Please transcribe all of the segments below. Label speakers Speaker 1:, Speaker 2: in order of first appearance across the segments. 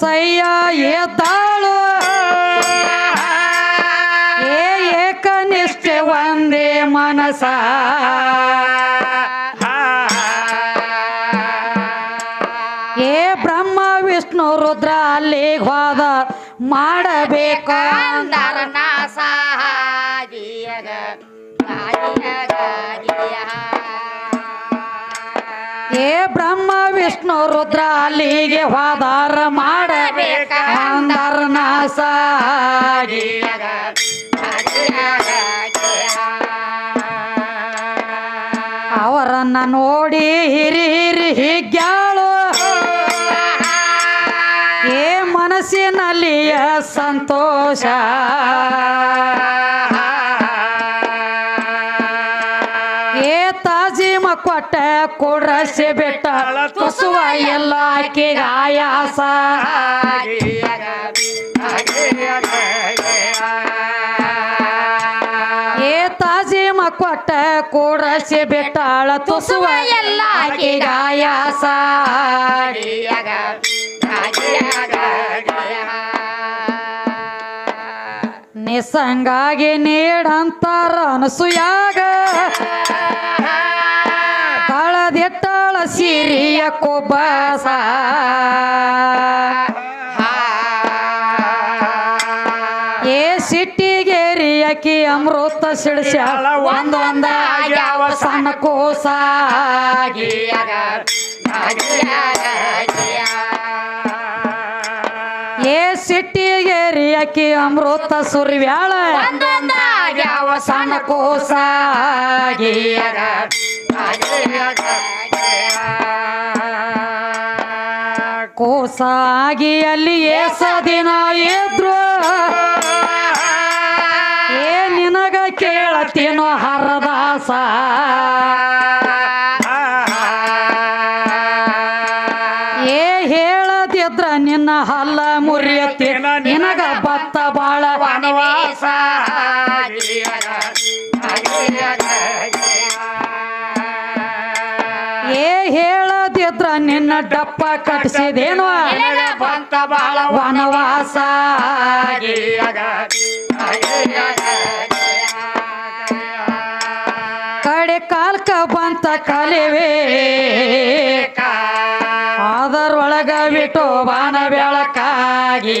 Speaker 1: ಸಯ್ಯ ಏತಾಳು ಏ ಏಕನಿಷ್ಠೆ ಒಂದೇ ಮನಸ ಏ ಬ್ರಹ್ಮ ವಿಷ್ಣು ರುದ್ರ ಅಲ್ಲಿಗೆ ಹೋದ ಮಾಡಬೇಕ. ಬ್ರಹ್ಮ ವಿಷ್ಣು ರುದ್ರ ಅಲ್ಲಿಗೆ ಹೋದಾರ ಮಾಡಬೇಕ ಅವರನ್ನ ನೋಡಿ ಹಿರಿ ಹಿರಿ ಹಿಗ್ಯಾಳು. ಏ ಮನಸ್ಸಿನಲ್ಲಿಯ ಸಂತೋಷ. ಕೊಡ್ರಸಿ ಬೆಟ್ಟ. ತೊಸುವ ಎಲ್ಲ ಆಕೆಗೆ ಆಯಾಸ. ಏ ತಾಜಿಮ ಕೊಟ್ಟ ಕೊಡ್ರಸಿ ಬೆಟ್ಟಾಳ ತುಸುವ ಎಲ್ಲ ಆಕೆಗೆ ಆಯಾಸ ನಿಸಂಗಾಗಿ ನೀಡಂತಾರ ಅನಸುಯಾಗ. ಸಿರಿಯ ಕೊಬ್ಬಸ ಏ ಸಿಟ್ಟಿಗೇರಿಯಕಿ ಅಮೃತ ಸಿಡಿಸ್ಯಾಳ, ಒಂದೊಂದ ಯಾವ ಸಣ್ಣ
Speaker 2: ಕೋಸ.
Speaker 1: ಏ ಸಿಟ್ಟಿಗೇರಿಯಕಿ ಅಮೃತ ಸುರಿವ್ಯಾಳ
Speaker 2: ಯಾವ
Speaker 1: ಸಣ್ಣ ಕೋಸಾಗಿ ಕೋಸಾಗಿ ಅಲ್ಲಿ ಏಸ ದಿನ ಎದ್ರು. ಏ ನಿನಗ ಕೇಳತೀನೋ ಹರದಾಸ. ಏ ಹೇಳದಿದ್ರ ನಿನ್ನ ಹಲ್ಲ ಮುರಿಯತಿ ಡಪ್ಪ ಕಟ್ಸಿದೇನೋ
Speaker 2: ಬಂತ ಬಾಳ
Speaker 1: ವನವಾಸ ಕಡೆ ಕಾಲ್ಕ ಬಂತ ಕಲಿವೆ. ಅದರೊಳಗ ಬಿಟ್ಟು ಬಾನ ಬೆಳಕಾಗಿ.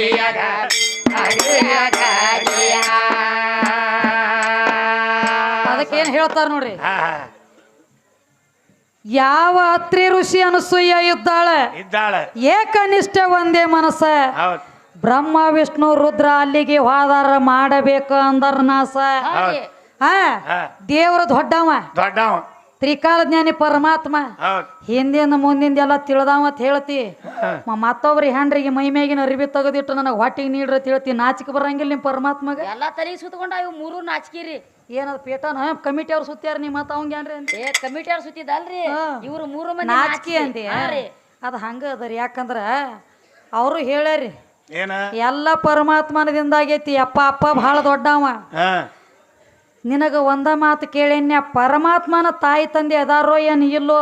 Speaker 1: ಅದಕ್ಕೇನು ಹೇಳ್ತಾರ ನೋಡ್ರಿ? ಯಾವ ಅತ್ರಿ ಋಷಿ ಅನಸೂಯ ಇದ್ದಾಳೆ?
Speaker 3: ಇದ್ದಾಳೆ.
Speaker 1: ಏಕನಿಷ್ಠ ಒಂದೇ ಮನಸ್ಸ.
Speaker 3: ಹೌದ್.
Speaker 1: ಬ್ರಹ್ಮ ವಿಷ್ಣು ರುದ್ರ ಅಲ್ಲಿಗೆ ಹೋದಾರ ಮಾಡಬೇಕು ಅಂದರ ನಾಸ ಹಾ? ದೇವ್ರ ದೊಡ್ಡವ.
Speaker 3: ದೊಡ್ಡವ.
Speaker 1: ತ್ರಿಕಾಲ ಜ್ಞಾನಿ ಪರಮಾತ್ಮ.
Speaker 3: ಹಿಂದಿನ
Speaker 1: ಹಿಂದಿಂದ ಮುಂದಿಂದ ಎಲ್ಲ ತಿಳಿದಾವ ಅಂತ ಹೇಳ್ತಿ. ಮತ್ತೊಬ್ರಿ ಹೆಂಡ್ರಿಗೆ ಮೈ ಮೇಗಿನ ಅರಿವಿ ತೆಗೆದಿಟ್ಟು ನನಗೆ ಹೊಟ್ಟಿಗೆ ನೀಡ್ರಿ ಅಂತ ಹೇಳ್ತಿ. ನಾಚಿಕೆ ಬರಂಗಿಲ್ಲ ನಿಮ್ಮ ಪರಮಾತ್ಮಗ.
Speaker 2: ಎಲ್ಲ ತಲೆ ಸುತ್ಕೊಂಡ ಇವು ಮೂರು ನಾಚಿಕಿರಿ.
Speaker 1: ಏನದ ಪೇಟನ್ ಕಮಿಟಿ ಅವ್ರು ಸುತ್ತಾರ ನಿಮ್ಮ ಮತ್ತ ಅವಂಗೇನ್ರಿ ಅಂತ?
Speaker 2: ಏ ಕಮಿಟಿ ಅವ್ರು ಸುತ್ತಿದಲ್ರಿ
Speaker 1: ಹಾ.
Speaker 2: ಇವ್ರು ಮೂರು ಮಂದಿ
Speaker 1: ನಾಚಿಕೆ ಅಂದಿ.
Speaker 2: ಹಾ ರೀ.
Speaker 1: ಅದು ಹಂಗ ಅದರಿ ಯಾಕಂದ್ರ ಅವರು ಹೇಳ್ಯಾರಿ
Speaker 3: ಏನ?
Speaker 1: ಎಲ್ಲ ಪರಮಾತ್ಮನದಿಂದ ಆಗೈತಿ ಅಪ್ಪ ಅಪ್ಪ ಬಹಳ ದೊಡ್ಡವ.
Speaker 3: ಹಾ.
Speaker 1: ನಿನಗ ಒಂದ ಮಾತು ಕೇಳೇನ್ಯ ಪರಮಾತ್ಮನ ತಾಯಿ ತಂದೆ ಅದಾರೋ ಏನು ಇಲ್ಲೋ?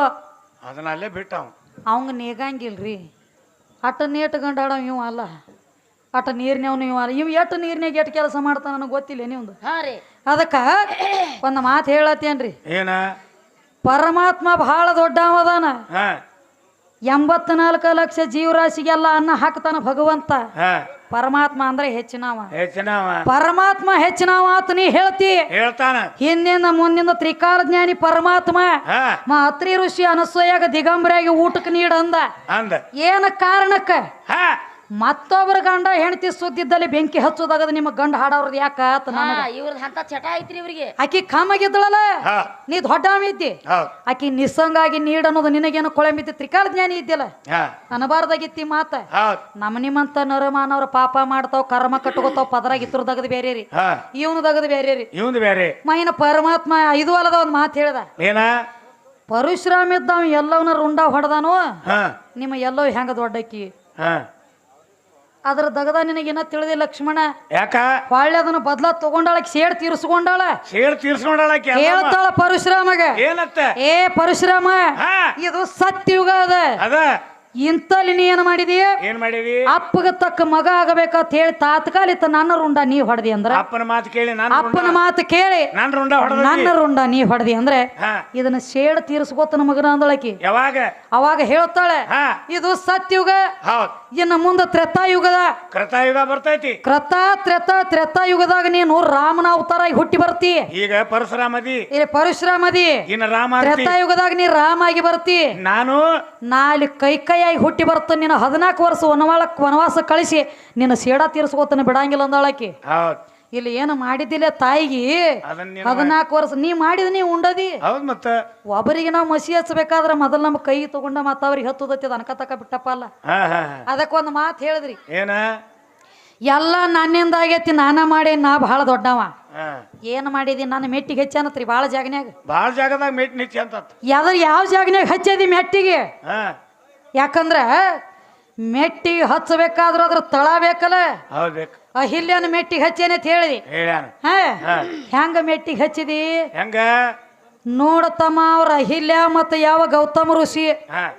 Speaker 3: ಅದನ್ನ ಅಲ್ಲೇ ಬಿಟ್ಟವ.
Speaker 1: ಅವಂಗ ನೇಗಂಗಿಲ್ರಿ. ಅಟ ನೇಟ್ ಗಂಡಾಡ ಇವ ಅಲ್ಲ. ಅಟ ನೀರ್ನವನು ಇವ ಅಲ್ಲ. ಇವ್ ಎಟ್ಟು ನೀರ್ನ್ಯಾಗ ಎಟ್ ಕೆಲಸ ಮಾಡ್ತಾನ ನನಗೆ ಗೊತ್ತಿಲ್ಲ ನಿಮ್ದು
Speaker 2: ಹಾ ರೀ.
Speaker 1: ಅದಕ್ಕ ಒಂದು ಮಾತು ಹೇಳತ್ತೇನ್ರಿ?
Speaker 3: ಏನ?
Speaker 1: ಪರಮಾತ್ಮ ಬಹಳ ದೊಡ್ಡವದಾನ ಎಂಬತ್ನಾಲ್ಕು ಲಕ್ಷ ಜೀವರಾಶಿಗೆಲ್ಲ ಅನ್ನ ಹಾಕ್ತಾನ ಭಗವಂತ. ಪರಮಾತ್ಮ ಅಂದ್ರೆ ಹೆಚ್ಚಿನವ.
Speaker 3: ಹೆಚ್ಚಿನವ.
Speaker 1: ಪರಮಾತ್ಮ ಹೆಚ್ಚಿನವ ಅಂತ ನೀ ಹೇಳ್ತಿ.
Speaker 3: ಹೇಳ್ತಾನ.
Speaker 1: ಹಿಂದಿನ ಮುಂದಿನ ತ್ರಿಕಾಲ ಜ್ಞಾನಿ ಪರಮಾತ್ಮ ಅತ್ರಿ ಋಷಿ ಅನಸೂಯಾಗ ದಿಗಂಬರಾಗಿ ಊಟಕ್ಕೆ ನೀಡಂದ.
Speaker 3: ಅಂದ.
Speaker 1: ಏನ ಕಾರಣಕ್ಕ? ಮತ್ತೊಬ್ಬರ ಗಂಡ ಹೆಂಡತಿ ಸುದ್ದಿದ್ದಲ್ಲಿ ಬೆಂಕಿ ಹಚ್ಚೋದಾಗ ನಿಮ್ಮ ಗಂಡ ಹಾಡೋರ್ದು ಯಾಕ
Speaker 2: ಅಂತ ಚಟ ಐತ್ರಿ ಇವ್ರಿಗೆ.
Speaker 1: ಆಕಿ ಕಾಮಾಗಿದ್ದಳಲ್ಲ? ನೀ ದೊಡ್ಡ ಇದ್ದಿ? ಆಕಿ ನಿಸ್ಸಂಗಾಗಿ ನೀಡ್ ಅನ್ನೋದು ನಿನಗೇನು ಕೊಳೆಂಬಿದ್ದಿ ತ್ರಿಕಾಲ ಜ್ಞಾನಿ ಇದ್ದಿಲ್ಲ?
Speaker 3: ಹಾ.
Speaker 1: ಅನಬಾರ್ದಾಗಿತ್ತಿ ಮಾತ.
Speaker 3: ನಮ್
Speaker 1: ನಮ್ಮ ನಿಮ್ಮಂತ ನರಮಾನವ್ರ ಪಾಪ ಮಾಡ್ತಾವ ಕರ್ಮ ಕಟ್ಕೋತಾವ್ ಪದರಾಗ ಇತ್ರ ದಗದ್ ಬೇರೆ ರೀ ಇವನು ದಗದ್ ಬೇರೆ. ರೀ
Speaker 3: ಬೇರೆ
Speaker 1: ಮೈನ ಪರಮಾತ್ಮ ಇದು ಅಲ್ಲದ ಒಂದು ಮಾತು ಹೇಳ್ದ.
Speaker 3: ಏನ?
Speaker 1: ಪರಶುರಾಮ ಇದ್ದಾವ ಎಲ್ಲವನ್ನ ರುಂಡ ಹೊಡೆದಾನು?
Speaker 3: ಹಾ.
Speaker 1: ನಿಮ್ಮ ಎಲ್ಲೋ ಹೆಂಗ ದೊಡ್ಡಕ್ಕಿ?
Speaker 3: ಹಾ.
Speaker 1: ಅದ್ರ ದಗದ ನಿನಗೇನ ತಿಳಿದಿ ಲಕ್ಷ್ಮಣ?
Speaker 3: ಯಾಕ?
Speaker 1: ಹೊಳ್ಳಿ ಅದನ್ನ ಬದ್ಲ ತಗೊಂಡಾಳ ಸೇಡ್ ತೀರ್ಸ್ಕೊಂಡಾಳ.
Speaker 3: ಸೇಡ್ ತೀರ್ಸ್ಕೊಂಡಾಳಕ್ಕೆ
Speaker 1: ಹೇಳ್ತಾಳ ಪರಶುರಾಮಗ.
Speaker 3: ಏನತ್ತ?
Speaker 1: ಏ ಪರಶುರಾಮ ಇದು ಸತ್ಯುಗ ಅದ
Speaker 3: ಅದ.
Speaker 1: ಇಂತಲ್ಲಿ ನೀ ಏನು ಮಾಡಿದಿ?
Speaker 3: ಏನ್ ಮಾಡಿದಿ?
Speaker 1: ಅಪ್ಪಗ ತಕ್ಕ ಮಗ ಆಗಬೇಕಂತ ಹೇಳಿ ತಾತ್ಕಾಲಿತ ನನ್ನ ರುಂಡ ನೀ ಹೊಡೆದಿ ಅಂದ್ರ?
Speaker 3: ಅಪ್ಪನ ಮಾತು ಕೇಳಿ
Speaker 1: ಅಪ್ಪನ ಮಾತು ಕೇಳಿ.
Speaker 3: ನನ್ನ ರುಂಡ
Speaker 1: ನನ್ನ ರುಂಡ ನೀ ಹೊಡೆದಿ ಅಂದ್ರೆ ಇದನ್ನ ಶೇಡ್ ತೀರ್ಸ್ಕೋತ ಮಗನ ಅಂದಳಕಿ.
Speaker 3: ಯಾವಾಗ?
Speaker 1: ಅವಾಗ ಹೇಳ್ತಾಳೆ ಇದು ಸತ್ಯುಗ
Speaker 3: ಹೌದ್.
Speaker 1: ಇನ್ನು ಮುಂದೆ ತ್ರೇತಾಯುಗದ
Speaker 3: ಕೃತಾಯುಗ ಬರ್ತೈತಿ.
Speaker 1: ಕ್ರತ ತ್ರೇತ ತ್ರೇತಾಯುಗದಾಗ ನೀನು ರಾಮನ ಅವತಾರ ಆಗಿ ಹುಟ್ಟಿ ಬರ್ತಿ.
Speaker 3: ಈಗ ಪರಶುರಾಮದಿ
Speaker 1: ಇಲ್ಲಿ ಪರಶುರಾಮದಿ
Speaker 3: ಇನ್ನ ರಾಮ.
Speaker 1: ತ್ರೇತಾಯುಗದಾಗ ನೀ ರಾಮ ಆಗಿ ಬರ್ತಿ.
Speaker 3: ನಾನು
Speaker 1: ನಾಲಿ ಕೈ ಕೈಯಾಗಿ ಹುಟ್ಟಿ ಬರ್ತ ನೀನು ಹದಿನಾಲ್ಕು ವರ್ಷ ವನವಾಳ ವನವಾಸ ಕಳಿಸಿ ನಿನ್ನ ಸೇಡ ತೀರಿಸ್ಕೋತಾನೆ ಬಿಡಂಗಿಲ್ಲ ಅಂದಾಳಕಿ
Speaker 3: ಹೌದ್.
Speaker 1: ಇಲ್ಲಿ ಏನು ಮಾಡಿದಿಲ್ಲ ತಾಯಿಗೆ?
Speaker 3: ನೀನು
Speaker 1: ಹದಿನಾಲ್ಕು ವರ್ಷ ನೀ ಮಾಡಿದ ನೀ ಉಂಡದಿ?
Speaker 3: ಹೌದ್ ಮತ್ತ.
Speaker 1: ಒಬ್ಬರಿಗೆ ನಾವು ಮಸಿ ಹಚ್ಚಬೇಕಾದ್ರೆ ಮೊದಲು ನಮ್ಮ ಕೈ ತಗೊಂಡ ಮತ್ತ ಅವ್ರಿಗೆ ಹತ್ತದತ್ತಿ ಅದು ಅನ್ಕತಕ ಬಿಟ್ಟಪ್ಪ ಅಲ್ಲ. ಅದಕ್ಕೊಂದು ಮಾತು ಹೇಳಿದ್ರಿ.
Speaker 3: ಏನ?
Speaker 1: ಎಲ್ಲ ನನ್ನಿಂದ ಆಗೈತಿ ನಾನ ಮಾಡಿ ನಾ ಬಹಳ ದೊಡ್ಡವ. ಏನ್ ಮಾಡಿದಿ? ನನ್ನ ಮೆಟ್ಟಿಗೆ ಹೆಚ್ಚನತ್ರಿ ಬಹಳ ಜಾಗನ್ಯಾಗ.
Speaker 3: ಬಹಳ ಜಾಗದಾಗ ಮೆಟ್ಟಿನ ಹೆಚ್ಚ ಅಂತ
Speaker 1: ಯಾವ ಜಾಗನ್ಯಾಗ ಹಚ್ಚದಿ ಮೆಟ್ಟಿಗೆ? ಯಾಕಂದ್ರ ಮೆಟ್ಟಿಗೆ ಹಚ್ಚಬೇಕಾದ್ರೂ ಅದ್ರ ತಳ ಬೇಕಲ್ಲ?
Speaker 3: ಹೌದ್ ಬೇಕು.
Speaker 1: ಅಹಿಲ್ಯನ ಮೆಟ್ಟಿಗೆ ಹಚ್ಚೇನೆ ಅಂತ ಹೇಳಿದಿ?
Speaker 3: ಹೇಳ್ಯಾನ.
Speaker 1: ಹಾ
Speaker 3: ಹಾ.
Speaker 1: ಹೆಂಗ ಮೆಟ್ಟಿಗೆ ಹಚ್ಚಿದಿ?
Speaker 3: ಹೆಂಗ?
Speaker 1: ನೋಡತಮ್ಮ ಅವ್ರ ಅಹಿಲ್ಯ ಮತ್ತು ಯಾವ ಗೌತಮ ಋಷಿ?
Speaker 3: ಹಾ.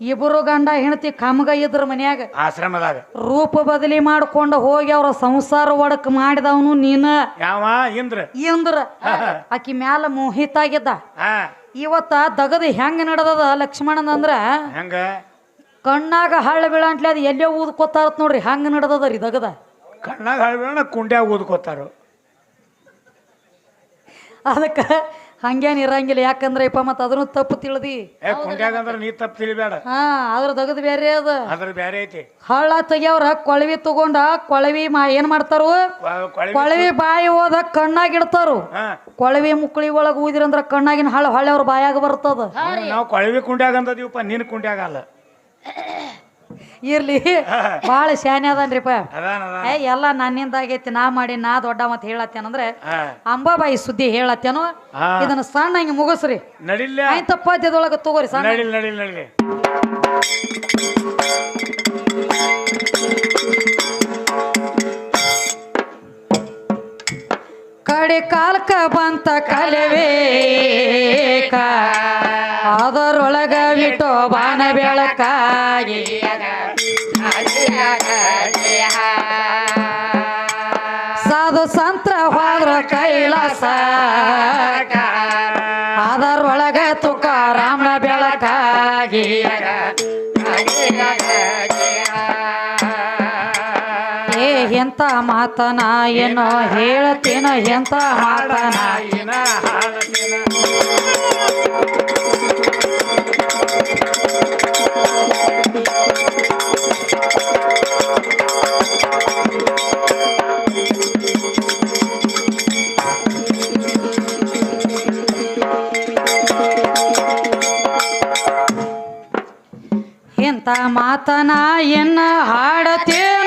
Speaker 1: ಇಬ್ಬರು ಗಂಡ ಹೆಂಡತಿ ಕಮ್ಗ ಇದ್ರ ಮನ್ಯಾಗ.
Speaker 3: ಆಶ್ರಮದಾಗ.
Speaker 1: ರೂಪ ಬದಲಿ ಮಾಡ್ಕೊಂಡು ಹೋಗಿ ಅವ್ರ ಸಂಸಾರ ಒಡಕ್ ಮಾಡಿದವನು ನೀನ.
Speaker 3: ಯಾವ? ಇಂದ್ರ.
Speaker 1: ಇಂದ್ರ. ಆಕಿ ಮ್ಯಾಲ ಮೋಹಿತಾಗಿದ್ದ.
Speaker 3: ಹಾ.
Speaker 1: ಇವತ್ತ ದಗದ ಹೆಂಗ ನಡೆದದ ಲಕ್ಷ್ಮಣನ ಅಂದ್ರ
Speaker 3: ಹೆಂಗ?
Speaker 1: ಕಣ್ಣಾಗ ಹಳ್ಳ ಬೀಳಂಟ್ಲೆ ಅದು ಎಲ್ಲೇ ಊದ್ಕೋತಾರತ್ ನೋಡ್ರಿ ಹಂಗ ನಡ್ದದ ರೀ ದಗದ.
Speaker 3: ಕಣ್ಣಾಗ ಹಳ್ಬೇಡ ಕುಂಡ್ಯಾಗ ಊದ್ಕೋತಾರು.
Speaker 1: ಅದಕ್ಕೆ ಹಂಗೇನ್ ಇರಂಗಿಲ್ಲ ಯಾಕಂದ್ರೆ ಇಪ್ಪ ಮತ್ತೆ ಅದನ್ನು ತಪ್ಪು ತಿಳಿದಿ.
Speaker 3: ಏ ಕುಂಡ್ಯಾಗ ಅಂದ್ರೆ ನೀ ತಪ್ಪು ತಿಳಿಬೇಡ.
Speaker 1: ಹಾ ಅದ್ರ ದಗದ ಬೇರೆ ಅದ.
Speaker 3: ಅದ್ರ ಬೇರೆ ಐತಿ.
Speaker 1: ಹಳ್ಳ ತೆಗಿಯವ್ರ ಕೊಳವಿ ತಗೊಂಡ ಕೊಳವಿ ಮಾ ಏನ್ ಮಾಡ್ತಾರು?
Speaker 3: ಕೊ- ಕೊಳವಿ
Speaker 1: ಕೊಳವಿ ಬಾಯಿ ಹೋದ ಕಣ್ಣಾಗ ಇಡ್ತಾರು.
Speaker 3: ಹಾ.
Speaker 1: ಕೊಳವಿ ಮುಕ್ಕಳಿ ಒಳಗೆ ಊದಿರಂದ್ರ ಕಣ್ಣಾಗಿನ ಹಳ್ಳ ಹೊಳ್ಳೆ ಅವ್ರ ಬಾಯಾಗ ಬರ್ತದ
Speaker 3: ನಾವು ಕೊಳವಿ ಕುಂಡ್ಯಾಗ ಅಂದದೀವಪ್ಪ ನಿನ್ ಕುಂಡ್ಯಾಗ ಅಲ್ಲ.
Speaker 1: ಇರ್ಲಿ. ಭಾಳ ಶಾನೆ ಅದನ್ರಿಪ್ಪ
Speaker 3: ಅದಾನ ಅದಾನ.
Speaker 1: ಏ ಎಲ್ಲ ನನ್ನಿಂದ ಆಗೈತಿ ನಾ ಮಾಡಿ ನಾ ದೊಡ್ಡ ಮತ್ ಹೇಳತ್ತೇನಂದ್ರೆ ಅಂಬಾಬಾಯಿ ಸುದ್ದಿ ಹೇಳತ್ತೇನು? ಇದನ್ನ ಸಣ್ಣ ಹಿಂಗ ಮುಗಿಸ್ರಿ. ಆಯ್ತ ಪದ್ಯದೊಳಗ ತಗೋರಿ ಸಣ್ಣ. ಕಡೆ ಕಾಲ್ಕ ಬಂತ ಕಲವೇಕ ಅದರೊಳಗ ಬಿಟ್ಟು ಬಾನ ಬೆಳಕಾಗಿ. ಸಾಧು ಸಂತ್ರ ಹೋದ್ರ ಕೈಲಾಸ. ಅದರೊಳಗ ತುಕಾರಾಮನ ಬೆಳಕಾಗಿ ಏ ಎಂತ ಮಾತನ ಏನೋ ಹೇಳ್ತೀನ ಎಂತ ಮಾತನ ಮಾತನ ಎನ್ನ ಹಾಡತೇನು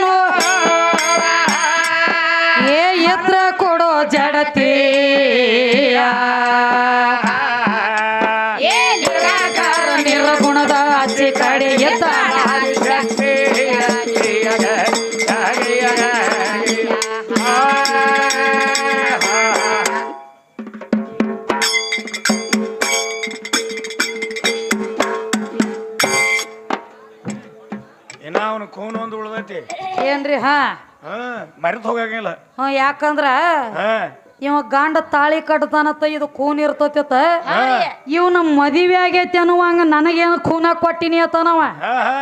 Speaker 3: ಮರೆತು ಹೋಗಂಗಿಲ್ಲ.
Speaker 1: ಹ್ಞೂ ಯಾಕಂದ್ರ
Speaker 3: ಹಾ.
Speaker 1: ಇವ ಗಂಡ ತಾಳಿ ಕಟ್ತಾನತ್ತ ಇದು ಖೂನ್ ಇರ್ತೈತ ಇವನ ಮದುವೆ ಆಗೈತಿ ಅನ್ನುವಂಗ ನನಗೇನು ಖೂನ ಕೊಟ್ಟಿನಿ ಅತನವ?
Speaker 3: ಹಾ ಹಾ.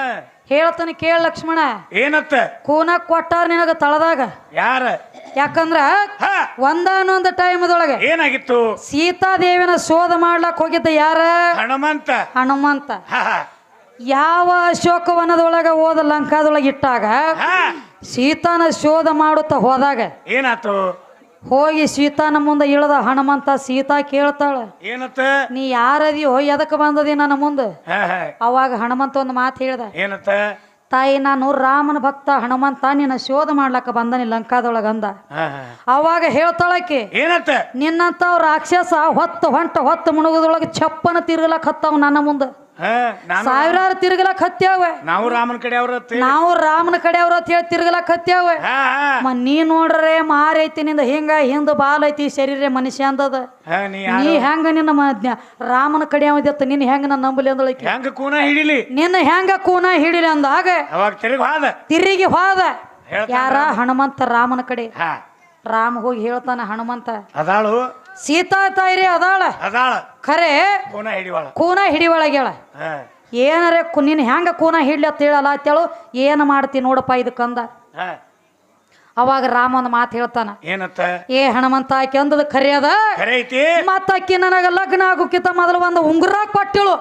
Speaker 1: ಹೇಳ್ತಾನೆ ಕೇಳ ಲಕ್ಷ್ಮಣ.
Speaker 3: ಏನತ್ತ?
Speaker 1: ಖೂನ ಕೊಟ್ಟಾರ ನಿನಗ ತಳದಾಗ?
Speaker 3: ಯಾರ?
Speaker 1: ಯಾಕಂದ್ರ
Speaker 3: ಹಾ.
Speaker 1: ಒಂದಾನೊಂದು ಟೈಮ್ದೊಳಗೆ
Speaker 3: ಏನಾಗಿತ್ತು?
Speaker 1: ಸೀತಾದೇವಿನ ಶೋಧ ಮಾಡ್ಲಕ್ ಹೋಗಿದ್ದ ಯಾರ?
Speaker 3: ಹನುಮಂತ.
Speaker 1: ಹನುಮಂತ.
Speaker 3: ಹಾ ಹಾ.
Speaker 1: ಯಾವ ಅಶೋಕವನದೊಳಗ ಹೋದ ಲಂಕಾದೊಳಗೆ ಇಟ್ಟಾಗ
Speaker 3: ಹಾ.
Speaker 1: ಸೀತಾನ ಶೋಧ ಮಾಡುತ್ತಾ ಹೋದಾಗ
Speaker 3: ಏನಾತು
Speaker 1: ಹೋಗಿ ಸೀತಾನ ಮುಂದೆ ಇಳದ ಹನುಮಂತ ಸೀತಾ ಕೇಳ್ತಾಳ
Speaker 3: ಏನತ್ತ?
Speaker 1: ನೀ ಯಾರದಿಯೋ ಎದಕ್ಕೆ ಬಂದದಿ ನನ್ನ ಮುಂದೆ? ಅವಾಗ ಹನುಮಂತ ಒಂದು ಮಾತು ಹೇಳ್ದ
Speaker 3: ಏನತ್ತ?
Speaker 1: ತಾಯಿ ನಾನು ರಾಮನ ಭಕ್ತ ಹನುಮಂತ ನಿನ್ನ ಶೋಧ ಮಾಡ್ಲಕ್ಕ ಬಂದನಿ ಲಂಕಾದೊಳಗ ಅಂದ.
Speaker 3: ಹಾ ಹಾ.
Speaker 1: ಅವಾಗ ಹೇಳ್ತಾಳಕ್ಕೆ
Speaker 3: ಏನತ್ತ?
Speaker 1: ನಿನ್ನಂತ ರಾಕ್ಷಸ ಹೊತ್ತು ಹೊಂಟ ಹೊತ್ತು ಮುಣುಗದೊಳಗೆ ಚಪ್ಪನ ತಿರುಗಲಕ್ ಹತ್ತವ ನನ್ನ ಮುಂದೆ. ಸಾವಿರಾರು ತಿರುಗಲಕ್ ಹತ್ಯಾವ
Speaker 3: ನಾವು ರಾಮನ ಕಡೆ ಅವ್ರ
Speaker 1: ನಾವು ರಾಮನ ಕಡೆ ಅವ್ರ ಅಂತ ಹೇಳಿ ತಿರುಗಲಕ್ ಹತ್ಯಾವ ನೀ ನೋಡ್ರೆ ಮಾರೈತಿ ನಿಂದ ಹಿಂಗ ಹಿಂದ ಬಾಲ್ ಐತಿ ಶರೀರ ಮನುಷ್ಯ ಅಂದದ.
Speaker 3: ನೀ
Speaker 1: ಹೆಂಗ ನಿನ್ನ ರಾಮನ ಕಡೆ ಅವದಿತ್ತ ನಿನ್ನ ಹೆಂಗ ನಾ ನಂಬಲಿ ಅಂದಳಕಿ
Speaker 3: ಹೆಂಗ ಕೂನ ಹಿಡಿಲಿ?
Speaker 1: ನಿನ್ನ ಹೆಂಗ ಕೂನ ಹಿಡಿಲಿ ಅಂದಾಗ
Speaker 3: ತಿರುಗಿ ಹೋದ.
Speaker 1: ಯಾರ? ಹನುಮಂತ ರಾಮನ ಕಡೆ. ರಾಮ ಹೋಗಿ ಹೇಳ್ತಾನ ಹನುಮಂತ.
Speaker 3: ಅದಾಳು.
Speaker 1: ಸೀತಾ ತಾಯಿರಿ ಅದಾಳ.
Speaker 3: ಅದಾಳ.
Speaker 1: ಖರೆ
Speaker 3: ಕೂನ ಹಿಡಿವಾಳ.
Speaker 1: ಕೂನ ಹಿಡಿಯೊಳಗ್ಯಾಳ
Speaker 3: ಹಾ.
Speaker 1: ಏನರೆ ನೀನು ಹೆಂಗ ಕೂನ ಹಿಡ್ಲಿ ಅಂತ ಹೇಳಲ್ಲ ಅಂತೇಳು ಏನು ಮಾಡ್ತಿ ನೋಡಪ್ಪ ಇದಕ್ಕಂದ. ಅವಾಗ ರಾಮ ಒಂದು ಮಾತು ಹೇಳ್ತಾನ.
Speaker 3: ಏನತ್ತ
Speaker 1: ಏ ಹಣಮಂತ ಆಕೆ ಅಂದದ ಖರೆ ಅದ.
Speaker 3: ಖರೆ ಐತಿ?
Speaker 1: ಮತ್ತ ಆಕಿ ನನಗ ಲಗ್ನ ಆಗೋಕ್ಕಿಂತ ಮೊದಲು ಒಂದು ಉಂಗುರ ಕೊಟ್ಟಿಳು.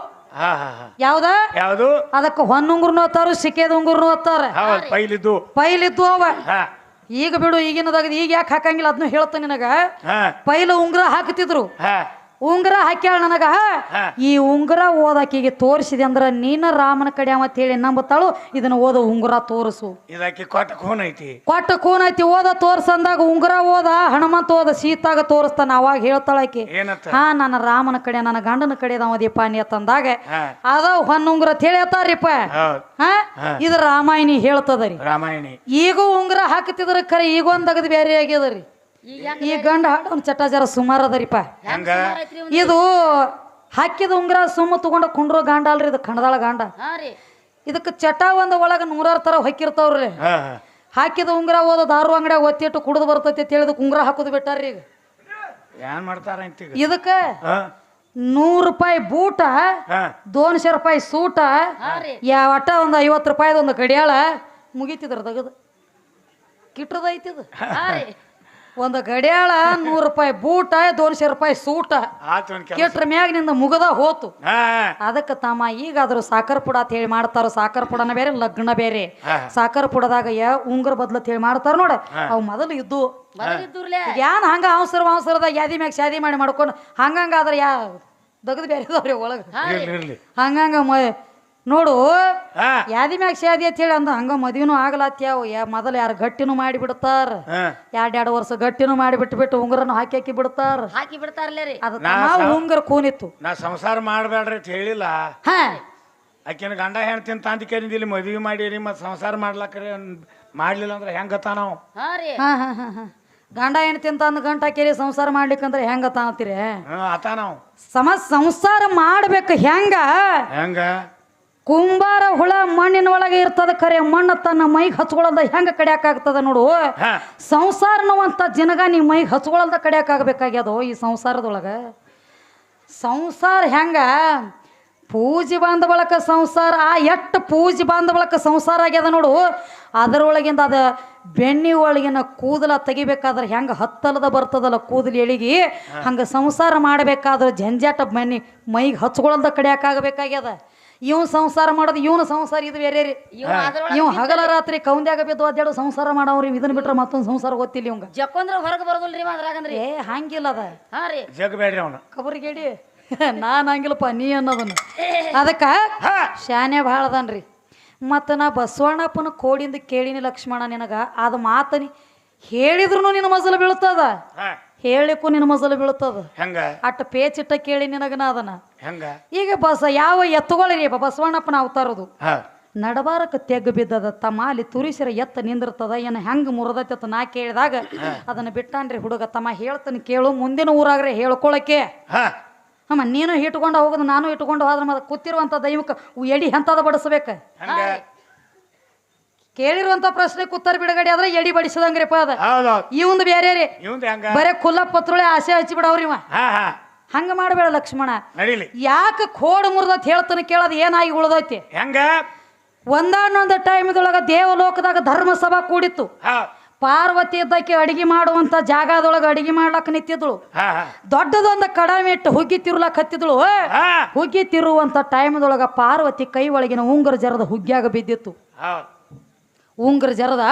Speaker 1: ಯಾವ್ದ?
Speaker 3: ಯಾವುದು?
Speaker 1: ಅದಕ್ಕೆ ಹೊನ್ನುಂಗುರ್ನು ಅತ್ತಾರು ಸಿಕ್ಕೇದ ಉಂಗುರ್ನು ಹತ್ತಾರ
Speaker 3: ಹೌದು ಪೈಲಿದ್ದು.
Speaker 1: ಪೈಲಿದ್ದು ಅವ. ಈಗ ಬಿಡು ಈಗಿನದಾಗ ಈಗ ಯಾಕೆ ಹಾಕಂಗಿಲ್ಲ ಅದನ್ನು ಹೇಳ್ತ ನಿನಗ. ಪೈಲು ಉಂಗುರ ಹಾಕ್ತಿದ್ರು. ಉಂಗುರ ಹಾಕ್ಯಾಳ ನನಗ. ಈ ಉಂಗುರ ಓದಾಕಿಗೆ ತೋರಿಸಿದೆ ಅಂದ್ರ ನೀನ ರಾಮನ ಕಡೆ ಅಂತ ಹೇಳಿ ನಂಬತ್ತಾಳು ಇದನ್ನ ಓದ ಉಂಗುರ ತೋರಿಸು.
Speaker 3: ಇದಕ್ಕೆ ಕೊಟ್ಟ ಕೂನ್ ಐತಿ.
Speaker 1: ಕೊಟ್ಟ ಕೂನ್ ಐತಿ ಓದ ತೋರ್ಸಂದಾಗ ಉಂಗುರ ಓದ ಹನುಮಂತ ಓದ ಸೀತಾಗ ತೋರಿಸ್ತಾನ ಅವಾಗ
Speaker 3: ಹೇಳ್ತಾಳಕಿ
Speaker 1: ಹಾ ನನ್ನ ರಾಮನ ಕಡೆ ನನ್ನ ಗಂಡನ ಕಡೆ ಅದೇಪ ನೀ ತಂದಾಗ
Speaker 3: ಹಾ.
Speaker 1: ಅದ ಹೊನ್ನುಂಗುರ
Speaker 3: ಹೌದು.
Speaker 1: ಹಾ. ಇದು ರಾಮಾಯಣಿ ಹೇಳ್ತದರಿ
Speaker 3: ರಾಮಾಯಣಿ.
Speaker 1: ಈಗ ಉಂಗುರ ಹಾಕತಿದ್ರ ಖರೆ ಈಗ ಅಗದ್ ಬೇರೆ ಆಗ್ಯದರಿ ಈ ಗಂಡ ಹಾಡೋನ್ ಜರ ಸುಮಾರು ಅದರಿಪ್ಪ
Speaker 3: ಹಂಗ?
Speaker 1: ಇದು ಹಾಕಿದ ಉಂಗ್ರ ಸುಮ್ಮ ತಗೊಂಡ ಕುಂಡ್ರೋ ಗಾಂಡ ಅಲ್ರಿ ಇದು ಕಣದಾಳ ಗಾಂಡ. ಇದಕ್ಕೆ ಚಟ ಒಂದು ಒಳಗೆ ನೂರಾರು ತರ ಹೊಕ್ಕಿರ್ತಾವ್ರಿ ಹಾಕಿದ ಉಂಗ್ರ ಓದ ದಾರು ಅಂಗಡಿ ಒತ್ತಿಟ್ಟು ಕುಡಿದು ಬರ್ತೈತಿ ಅಂತ ಹೇಳಿದ ಉಂಗುರ ಹಾಕೋದು ಬಿಟ್ಟಾರ್ರಿ ಈಗ.
Speaker 3: ಏನ್ ಮಾಡ್ತಾರ
Speaker 1: ಇದಕ್ಕ ನೂರು ರೂಪಾಯಿ ಬೂಟ ದೋನ್ಶೆ ರೂಪಾಯಿ ಸೂಟ
Speaker 2: ಯಾವಟ್ಟ ರೀ.
Speaker 1: ಯಾ ಒಟ್ಟ ಒಂದು ಐವತ್ತು ರೂಪಾಯಿದ ಒಂದು ಗಡಿಯಾಳ ಮುಗೀತಿದ್ರ ತಗದು ಕಿಟ್ರದೈತಿದು
Speaker 2: ಹಾ ರೀ.
Speaker 1: ಒಂದು ಗಡಿಯಾಳ ನೂರು ರೂಪಾಯಿ ಬೂಟ ದೋನ್ಶೆ ರೂಪಾಯಿ ಸೂಟ.
Speaker 3: ಆತು ಒಂದ್ ಕೆಲಸ.
Speaker 1: ಕೆಟ್ರ ಮ್ಯಾಗಿನಿಂದ ಮುಗದ ಹೋತು.
Speaker 3: ಹಾ.
Speaker 1: ಅದಕ್ಕೆ ತಮ್ಮ ಈಗಾದ್ರೂ ಸಾಕರ್ ಪುಡ ಅಂತ ಹೇಳಿ ಮಾಡ್ತಾರ ಸಾಕರ್ ಪುಡನ ಬೇರೆ ಲಗ್ನ ಬೇರೆ.
Speaker 3: ಹಾ.
Speaker 1: ಸಾಕರ್ ಪುಡದಾಗ ಯಾ ಬದ್ಲ ಅಂತ ಹೇಳಿ ಮಾಡ್ತಾರ ನೋಡ. ಅವು ಮೊದಲು ಇದ್ದು.
Speaker 2: ಮೊದಲಿದ್ದೂರ್ಲೆ
Speaker 1: ಯಾನ್ ಹಂಗ ಅವಸರ ಅವಸರದ ಯಾದಿ ಮ್ಯಾಗ ಶಾದಿ ಮಾಡಿ ಮಾಡ್ಕೊಂಡು ಹಂಗಂಗ ಆದ್ರೆ ಯಾ ದಗದ್ ಬೇರೆ ಒಳಗ. ಒಳಗೆ
Speaker 3: ಇರ್ಲಿ ಇರ್ಲಿ.
Speaker 1: ಹಂಗಂಗ ಮ ನೋಡು
Speaker 3: ಹಾ.
Speaker 1: ಯಾದಿ ಮ್ಯಾಗ ಶಾದಿ ಅಂತ ಹೇಳಿ ಅಂದ ಹಂಗ ಮದ್ವಿನೂ ಆಗ್ಲಾತ್ಯಾವ ಯಾ ಮೊದಲು ಯಾರು ಗಟ್ಟಿನೂ ಮಾಡಿ ಬಿಡ್ತಾರ
Speaker 3: ಹಾ.
Speaker 1: ಎರಡ್ ಎರಡು ವರ್ಷ ಗಟ್ಟಿನೂ ಮಾಡಿ ಬಿಟ್ಟು ಬಿಟ್ಟು ಉಂಗುರನು ಹಾಕಿ ಹಾಕಿ ಬಿಡ್ತಾರ.
Speaker 2: ಹಾಕಿ ಬಿಡ್ತಾರಲ್ಲೇ ರೀ.
Speaker 1: ಅದು ಉಂಗುರ ಕೂನಿತ್ತು.
Speaker 3: ನಾ ಸಂಸಾರ ಮಾಡ್ಬೇಡ್ರಿ ಅಂತ ಹೇಳಿಲ್ಲ.
Speaker 1: ಹಾ.
Speaker 3: ಆಕಿನ ಗಂಡ ಹೆಣ್ತಿನ ತಂದಿ ಕೇಳಿದಿಲ್ಲ ಮದ್ವಿ ಮಾಡೀರಿ ಮತ್ತೆ ಸಂಸಾರ ಮಾಡ್ಲಾಕ ಮಾಡ್ಲಿಲ್ಲ ಅಂದ್ರೆ ಹೆಂಗತ್ತ ನಾವು
Speaker 2: ಹಾ ರೀ.
Speaker 1: ಹಾ ಹಾ ಹಾ ಹಾ. ಗಂಡ ಹೆಣ್ತಿ ಅಂತ ಅಂದ್ ಗಂಟ ಕೇರಿ ಸಂಸಾರ ಮಾಡ್ಲಿಕ್ಕಂದ್ರೆ ಹೆಂಗ
Speaker 3: ಅಂತೀರಿ ಅತ ನಾವು
Speaker 1: ಸಮ ಸಂಸಾರ ಮಾಡ್ಬೇಕು ಹೆಂಗ?
Speaker 3: ಹೆಂಗ?
Speaker 1: ಕುಂಬಾರ ಹುಳ ಮಣ್ಣಿನ ಒಳಗೆ ಇರ್ತದ ಖರೆ ಮಣ್ಣ ತನ್ನ ಮೈಗೆ ಹಚ್ಕೊಳ್ಳೋದ ಹೆಂಗ ಕಡಿಯಾಕಾಗ್ತದ ನೋಡು.
Speaker 3: ಹಾ.
Speaker 1: ಸಂಸಾರ ನೋವಂತ ಜನಗ ನೀ ಮೈಗೆ ಹಚ್ಕೊಳ್ಳಲ್ದ ಕಡಿಯಾಕಾಗಬೇಕಾಗ್ಯದೋ ಈ ಸಂಸಾರದೊಳಗ? ಸಂಸಾರ ಹೆಂಗ? ಪೂಜೆ ಬಂದ ಬಳಕ ಸಂಸಾರ ಆ ಎಷ್ಟು ಪೂಜೆ ಬಂದ ಬಳಕ ಸಂಸಾರ ಆಗ್ಯದ ನೋಡು. ಅದರೊಳಗಿಂದ ಅದ ಬೆಣ್ಣಿ ಒಳಗಿನ ಕೂದಲ ತೆಗಿಬೇಕಾದ್ರೆ ಹೆಂಗೆ ಹತ್ತಲದ ಬರ್ತದಲ್ಲ ಕೂದಲು ಎಳಿಗಿ ಹಂಗೆ ಸಂಸಾರ ಮಾಡಬೇಕಾದ್ರೆ ಜಂಜಾಟ ಮನಿ ಮೈಗೆ ಹಚ್ಕೊಳ್ಳಲ್ದ ಕಡಿಯಾಕಾಗಬೇಕಾಗ್ಯದ. ಇವ್ ಸಂಸಾರ ಮಾಡೋದು ಇವನು ಸಂಸಾರ ಇದು ಬೇರೆ ರೀ.
Speaker 2: ಇವ
Speaker 1: ಹಗಲ ರಾತ್ರಿ ಕೌಂದ್ಯಾಗ ಬಿದ್ದು ಅದ್ಯಾಡು ಸಂಸಾರ ಮಾಡವ್ರಿ ಇದನ್ನ ಬಿಟ್ರೆ ಮತ್ತೊಂದು ಸಂಸಾರ ಗೊತ್ತಿಲ್ಲ ಇವಂಗ
Speaker 2: ಜಕ್ಕೊಂದ್ರ ಹೊರಗೆ ಬರೋದಿಲ್ರಿ ರೀ ಅದ್ರಾಗಂದ್ರಿ.
Speaker 1: ಏ ಹಂಗಿಲ್ಲ ಅದ.
Speaker 2: ಹಾ ರೀ.
Speaker 3: ಜಗ್ ಬೇಡ್ರಿ ಅವನು.
Speaker 1: ಕಬರ್ಗೇಡಿ ನಾನ್ ಹಂಗಿಲ್ಲಪ್ಪ ನೀ ಅನ್ನೋದನ್ನ. ಅದಕ್ಕ
Speaker 3: ಹಾ.
Speaker 1: ಶಾನೆ ಭಾಳ ಅದಾನ್ರಿ ಮತ್ತು ನಾ ಬಸವಣ್ಣಪ್ಪನ ಕೋಡಿಂದ ಕೇಳಿನಿ ಲಕ್ಷ್ಮಣ ನಿನಗ ಅದು ಮಾತನಿ ಹೇಳಿದ್ರು ನಿನ್ನ ಮಜಲು ಬೀಳ್ತದ?
Speaker 3: ಹಾ.
Speaker 1: ಹೇಳಿಕ್ಕೂ ನಿನ್ನ ಮಜಲು ಬೀಳ್ತದ?
Speaker 3: ಹೆಂಗ?
Speaker 1: ಅಟ್ಟ ಪೇಚಿಟ್ಟ ಕೇಳಿ ನಿನಗನ ಅದನ್ನ.
Speaker 3: ಹೆಂಗ?
Speaker 1: ಈಗ ಬಸ ಯಾವ ಎತ್ತುಗಳಿರಿ ಬಸವಣ್ಣಪ್ಪನ ಅವತಾರದು? ನಡಬಾರಕ ತೆಗ್ಗು ಬಿದ್ದದ ತಮ್ಮ ಅಲ್ಲಿ ತುರಿಸಿರ ಎತ್ತ ನಿಂದಿರ್ತದ ಏನ ಹೆಂಗ್ ಮುರದತ್ತ ನಾ ಕೇಳಿದಾಗ ಅದನ್ನ ಬಿಟ್ಟಾನ್ರಿ ಹುಡುಗ ತಮ್ಮ ಹೇಳ್ತಾನೆ ಕೇಳು ಮುಂದಿನ ಊರಾಗ್ರೆ ಹೇಳ್ಕೊಳಕ್ಕೆ.
Speaker 3: ಅಮ್ಮ
Speaker 1: ಹಮ್ಮ ನೀನು ಇಟ್ಕೊಂಡು ಹೋಗೋದು ನಾನು ಇಟ್ಕೊಂಡು ಹೋದ್ರೆ ಮತ್ತೆ ಕೂತಿರುವಂಥ ದೈವಕ್ಕೆ ಎಡಿ ಎಂತದ ಬಡಿಸ್ಬೇಕು? ಕೇಳಿರುವಂತ ಪ್ರಶ್ನೆ ಕೂತಾರ ಬಿಡುಗಡೆ ಆದ್ರೆ ಎಡಿ ಬಡಿಸದಂಗ್ರಿಪ್ಪ ಅದ. ಇವಂದು ಬೇರೆ ರೀ ಬರೇ ಕುಲ್ಲ ಪತ್ರುಳೆ ಆಸೆ ಹಚ್ಚಿ ಬಿಡವ್ರಿ ಇವ. ಹಂಗ ಮಾಡಬೇಡ ಲಕ್ಷ್ಮಣ.
Speaker 3: ನಡೀಲಿ.
Speaker 1: ಯಾಕೆ ಕೋಡ್ ಮುರಿದತ್ ಹೇಳ್ತಾನೆ ಕೇಳೋದು ಏನಾಗಿ ಉಳ್ದೈತಿ?
Speaker 3: ಹೆಂಗ?
Speaker 1: ಒಂದಾನೊಂದು ಟೈಮ್ದೊಳಗ ದೇವಲೋಕದಾಗ ಧರ್ಮಸಭಾ ಕೂಡಿತ್ತು. ಪಾರ್ವತಿ ಇದ್ದಕ್ಕೆ ಅಡಿಗೆ ಮಾಡುವಂತ ಜಾಗದೊಳಗೆ ಅಡಿಗೆ ಮಾಡ್ಲಕ್ ನಿಂತಿದ್ಳು. ದೊಡ್ಡದೊಂದು ಕಡಮೆ ಇಟ್ಟು ಹುಗ್ಗಿ ತಿರ್ಲಕ್ ಹತ್ತಿದ್ಳು. ಹುಗ್ಗಿ ತಿರುವಂತ ಟೈಮ್ದೊಳಗ ಪಾರ್ವತಿ ಕೈ ಒಳಗಿನ ಉಂಗುರ ಜರದ ಹುಗ್ಗಿಯಾಗ ಬಿದ್ದಿತ್ತು. ಉಂಗುರ ಜರದ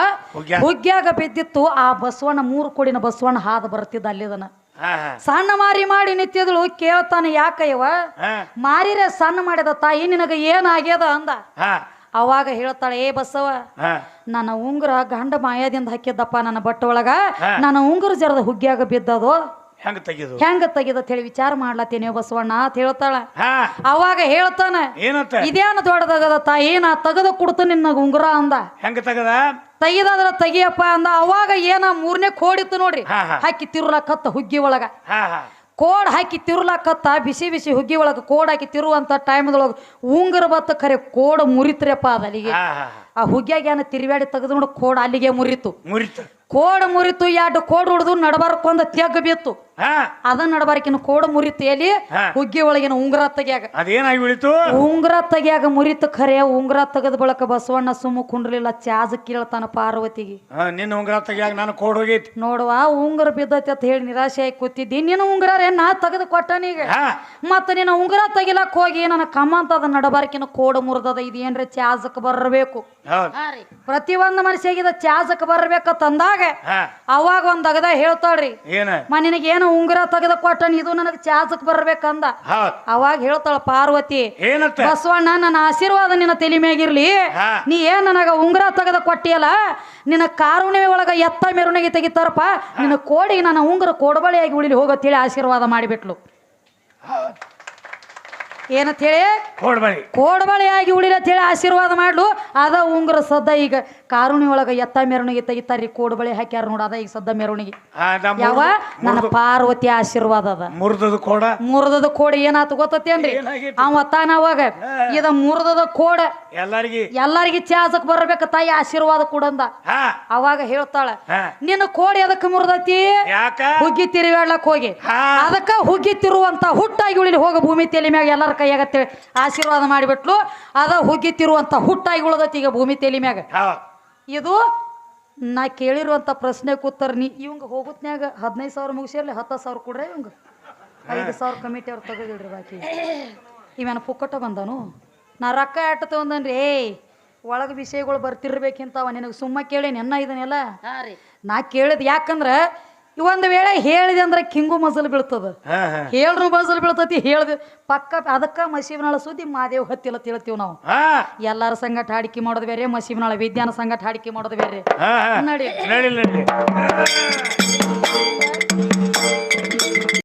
Speaker 3: ಹುಗ್ಗ್ಯಾಗ?
Speaker 1: ಬಿದ್ದಿತ್ತು. ಆ ಬಸವಣ್ಣ ಮೂರು ಕೋಡಿನ ಬಸವಣ್ಣ ಹಾದು ಬರ್ತಿದ್ದ ಅಲ್ಲಿದನ. ಸಣ್ಣ ಮಾರಿ ಮಾಡಿ ನಿತ್ಯದಳು ಕೇಳ್ತಾನೆ ಯಾಕಯ್ಯವ
Speaker 3: ಮಾರಿರ
Speaker 1: ಮಾರಿರೆ ಸಣ್ಣ ಮಾಡಿದ ತಾಯಿ ನಿನಗ ಏನಾಗ್ಯದ ಅಂದ. ಅವಾಗ ಹೇಳ್ತಾಳೆ ಏ ಬಸವ ನನ್ನ ಉಂಗುರ ಗಂಡ ಮಾಯದಿಂದ ಹಾಕಿದ್ದಪ್ಪ ನನ್ನ ಬಟ್ಟೆ ಒಳಗ. ನನ್ನ ಉಂಗುರ ಜರದ ಹುಗ್ಗಿಯಾಗ ಬಿದ್ದದು.
Speaker 3: ಹೆಂಗ ತೆಗಿದು?
Speaker 1: ಹೆಂಗ ತೆಗಿದ ಹೇಳಿ ವಿಚಾರ ಮಾಡ್ಲತ್ತೀನಿ ಬಸವಣ್ಣ ಅಂತ ಹೇಳ್ತಾಳ. ಅವಾಗ ಹೇಳ್ತಾನೆ ಇದೇನು ದೊಡ್ಡದಾಗದ ತಾಯಿ ನಾ ತೆಗೆದು ಕೊಡ್ತು ನಿನ್ನ ಉಂಗುರ ಅಂದ.
Speaker 3: ಹೆಂಗ ತೆಗದ?
Speaker 1: ತೆಗಿದಾದ್ರ ತೆಗಿಯಪ್ಪ ಅಂದ. ಅವಾಗ ಏನ ಮೂರನೇ ಕೋಡಿತ್ತು ನೋಡ್ರಿ. ಹಾಕಿ ತಿರುಲಕತ್ತ ಹುಗ್ಗಿ ಒಳಗ. ಕೋಡ್ ಹಾಕಿ ತಿರುಲಕತ್ತ ಬಿಸಿ ಬಿಸಿ ಹುಗ್ಗಿ ಒಳಗ ಕೋಡ್ ಹಾಕಿ ತಿರುವಂತ ಟೈಮ್ದೊಳಗ ಉಂಗರ ಬತ್ತ ಖರೆ ಕೋಡ್ ಮುರಿತ್ರಿಯಪ್ಪ ಅದ ಅಲ್ಲಿಗೆ. ಆ ಹುಗ್ಗಿಯಾಗ ಏನ ತಿರುವಾಡಿ ತೆಗೆದು ನೋಡಿ ಕೋಡ್ ಅಲ್ಲಿಗೆ ಮುರಿತು.
Speaker 3: ಮುರಿತು.
Speaker 1: ಕೋಡ್ ಮುರಿತು ಎರಡು ಕೋಡ್ ಹೊಡೆದು ನಡಬಾರ್ಕೊಂದ ತೆಗ್ ಬಿತ್ತು ಅದ ನಡಬಾರಕಿನ ಕೋಡ ಮುರಿತ ಎಲ್ಲಿ. ಹುಗ್ಗಿ ಒಳಗಿನ ಉಂಗುರ ತೆಗ್ಯಾಗ.
Speaker 3: ಅದೇನಾಗಿ ಉಳಿತು?
Speaker 1: ಉಂಗುರ ತೆಗ್ಯಾಗ ಮುರಿತ ಖರೆ ಉಂಗುರ ತಗದ ಬಳಕ ಬಸವಣ್ಣ ಸುಮ್ಮ ಕುಂಡ್ರಲಿಲ್ಲ ಚಾಜ್ ಕೇಳ್ತಾನ ಪಾರ್ವತಿಗೆ.
Speaker 3: ಹಾ, ನಿನ್ನ ಉಂಗ್ರ ತೆಗಿಯಾಗ ನಾನು ಕೋಡ್ ಹೋಗೈತಿ.
Speaker 1: ನೋಡುವ ಉಂಗುರ ಬಿದ್ದೈತಿ ಅಂತ ಹೇಳಿ ನಿರಾಶೆ ಆಗಿ ಕೂತಿದ್ದಿ. ನಿನ್ನ ಉಂಗುರ ರೇ ನಾ ತೆಗೆದು ಕೊಟ್ಟನೀಗ
Speaker 3: ಹಾ.
Speaker 1: ಮತ್ತ ನಿನ್ನ ಉಂಗುರ ತೆಗಿಲಕ್ ಹೋಗಿ ನನ್ನ ಅದ ನಡಬಾರಕಿನ ಕೋಡ ಮುರಿದದ. ಇದು ಏನ್ರ ಚಾಜಕ್ ಬರಬೇಕು?
Speaker 2: ಹಾ ರೀ.
Speaker 1: ಪ್ರತಿ ಒಂದ್ ಮನುಷ್ಯಗಿದ ಚಾಜಕ್ ಬರಬೇಕ ಅಂದಾಗ
Speaker 3: ಹಾ.
Speaker 1: ಅವಾಗ ಒಂದ್ ಅಗದ ಹೇಳ್ತಾಳ್ರಿ. ಮನಿನಗೇನು ಉಂಗುರ ತೆಗೆದ ಕೊಟ್ಟ ಇದು ನನಗೆ ಚಾಚಕ್ ಬರ್ಬೇಕಂದ.
Speaker 3: ಹೌದ್
Speaker 1: ಅವಾಗ ಹೇಳ್ತಾಳ ಪಾರ್ವತಿ ಬಸವಣ್ಣ ನನ್ನ ಆಶೀರ್ವಾದ ನಿನ್ನ ತಲೆ ಮ್ಯಾಗಿರ್ಲಿ.
Speaker 3: ಹಾ.
Speaker 1: ನೀ ಏನ್ ನನಗ ಉಂಗುರ ತೆಗೆದ ಕೊಟ್ಟಿಯಲ್ಲ ನಿನ್ನ ಕಾರುಣ್ಯ ಒಳಗ ಎತ್ತ ಮೆರವಣಿಗೆ ತೆಗಿತಾರಪ್ಪ ನಿನ್ನ ಕೋಡಿಗೆ ನನ್ನ ಉಂಗುರ ಕೊಡಬಳಿಯಾಗಿ ಉಳಿಲಿ ಹೋಗತ್ತೇಳಿ ಆಶೀರ್ವಾದ ಮಾಡಿಬಿಟ್ಲು. ಏನಂತ ಹೇಳಿ?
Speaker 3: ಕೋಡ್ ಉಳಿಲ
Speaker 1: ಅಂತ ಹೇಳಿ ಆಶೀರ್ವಾದ ಮಾಡ್ಲು. ಅದ ಉಂಗ್ರ ಸದ್ದ ಈಗ ಕಾರುಣಿ ಒಳಗ ಎತ್ತ ಮೆರವಣಿಗೆ ತೆಗಿತಾರ್ರಿ ಕೋಡ್ಬಳಿ ಹಾಕ್ಯಾರ ನೋಡ ಅದ ಈಗ ಸದ್ದ ಮೆರವಣಿಗೆ. ಯಾವ? ನನ್ನ ಪಾರ್ವತಿ ಆಶೀರ್ವಾದ ಅದ.
Speaker 3: ಮುರ್ದದ ಕೋಡ?
Speaker 1: ಮುರ್ದದ ಕೋಡ ಏನಾತು ಗೊತ್ತೇನ್ರಿ? ಅವ ತಾನ ಅವಾಗ ಇದ ಮುರ್ದದ ಕೋಡ.
Speaker 3: ಎಲ್ಲರಿಗೆ
Speaker 1: ಎಲ್ಲರಿಗೆ ಚಾಸಕ್ ಬರ್ಬೇಕ ತಾಯಿ ಆಶೀರ್ವಾದ ಕೊಡಂದ. ಅವಾಗ ಹೇಳ್ತಾಳ ನಿನ್ನ ಕೋಡಿ ಅದಕ್ಕೆ ಮುರ್ದತಿ? ಹುಗ್ಗಿ ತಿರುಗಾಡ್ಲಕ್ ಹೋಗಿ. ಅದಕ್ಕ ಹುಗ್ಗಿ ತಿರುವಂತ ಹುಟ್ಟಾಗಿ ಉಳಿಲಿ ಹೋಗ ಭೂಮಿ ತಲೆ ಮ್ಯಾಗ ಎಲ್ಲರ ಕೈಯಾಗ ಆಗತ್ತೆ ಆಶೀರ್ವಾದ ಮಾಡಿಬಿಟ್ಲು. ಅದ ಹುಗ್ಗಿ ತಿರುವಂತ ಹುಟ್ಟಾಗಿ ಉಳ್ದತಿ ಈಗ ಭೂಮಿ ತೇಲಿ ಮ್ಯಾಗ. ಇದು ನಾ ಕೇಳಿರುವಂತ ಪ್ರಶ್ನೆ ಕೂತಾರ ನೀ. ಇವಂಗ ಹೋಗುತ್ನ್ಯಾಗ ಹದಿನೈದು ಸಾವಿರ ಮುಗಿಸಿರ್ಲಿ ಹತ್ತು ಸಾವಿರ ಕೊಡ್ರಿ ಇವಂಗ. ಐದು ಸಾವಿರ ಕಮಿಟಿ ಅವ್ರು ತೆಗೆದಿಡ್ರಿ ಬಾಕಿ. ಇವನ ಪುಕ್ಕಟ ಬಂದನು? ನಾ ರೊಕ್ಕ ಆಟತ ತೊಗೊಂದನ್ರಿ ಏಯ್ ಒಳಗೆ ವಿಷಯಗಳು ಬರ್ತಿರ್ಬೇಕಿಂತವ ನಿನಗೆ ಸುಮ್ಮ ಕೇಳಿ ನೆನ್ನ ಇದನ್ನೆಲ್ಲ? ನಾ ಕೇಳಿದ್ ಯಾಕಂದ್ರ ಒಂದು ವೇಳೆ ಹೇಳಿದೆ ಅಂದ್ರೆ ಕಿಂಗು ಮಸಲು ಬೀಳ್ತದ. ಹೇಳ್ರು ಮಸಲು ಬೀಳ್ತತಿ ಹೇಳ್ದೆ. ಪಕ್ಕ ಅದಕ್ಕ ಮಸೀಬನಾಳ ಸುದ್ದಿ ಮಾದೇವ್ ಹತ್ತಿಲ್ಲ ತಿಳ್ತೀವಿ ನಾವು. ಎಲ್ಲಾರ ಸಂಗಟ ಹಾಡಿಕೆ ಮಾಡೋದು ಬೇರೆ ಮಸೀಬನಾಳ ವಿಜ್ಞಾನ ಸಂಗಟ ಹಾಡಿಕೆ ಮಾಡೋದು ಬೇರೆ.
Speaker 3: ನಡಿ.